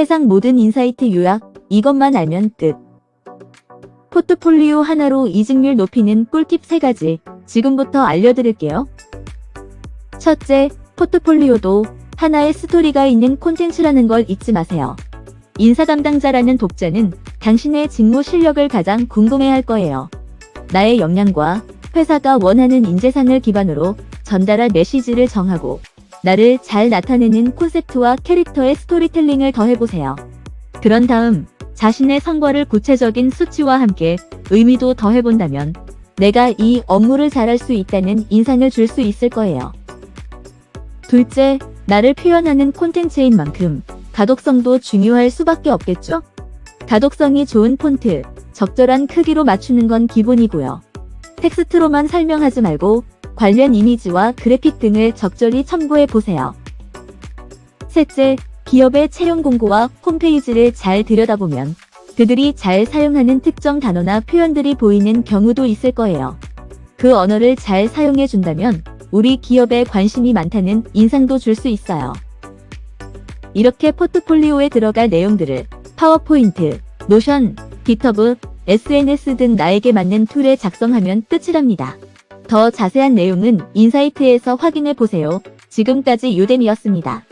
세상 모든 인사이트 요약, 이것만 알면 끝. 포트폴리오 하나로 이직률 높이는 꿀팁 3가지 지금부터 알려드릴게요. 첫째, 포트폴리오도 하나의 스토리가 있는 콘텐츠라는 걸 잊지 마세요. 인사 담당자라는 독자는 당신의 직무 실력을 가장 궁금해할 거예요. 나의 역량과 회사가 원하는 인재상을 기반으로 전달할 메시지를 정하고 나를 잘 나타내는 콘셉트와 캐릭터의 스토리텔링을 더해보세요. 그런 다음 자신의 성과를 구체적인 수치와 함께 의미도 더해본다면 내가 이 업무를 잘할 수 있다는 인상을 줄 수 있을 거예요. 둘째, 나를 표현하는 콘텐츠인 만큼 가독성도 중요할 수밖에 없겠죠? 가독성이 좋은 폰트, 적절한 크기로 맞추는 건 기본이고요. 텍스트로만 설명하지 말고 관련 이미지와 그래픽 등을 적절히 첨부해 보세요. 셋째, 기업의 채용 공고와 홈페이지를 잘 들여다보면 그들이 잘 사용하는 특정 단어나 표현들이 보이는 경우도 있을 거예요. 그 언어를 잘 사용해 준다면 우리 기업에 관심이 많다는 인상도 줄 수 있어요. 이렇게 포트폴리오에 들어갈 내용들을 파워포인트, 노션, 깃허브, SNS 등 나에게 맞는 툴에 작성하면 끝이랍니다. 더 자세한 내용은 인사이트에서 확인해 보세요. 지금까지 유뎀이었습니다.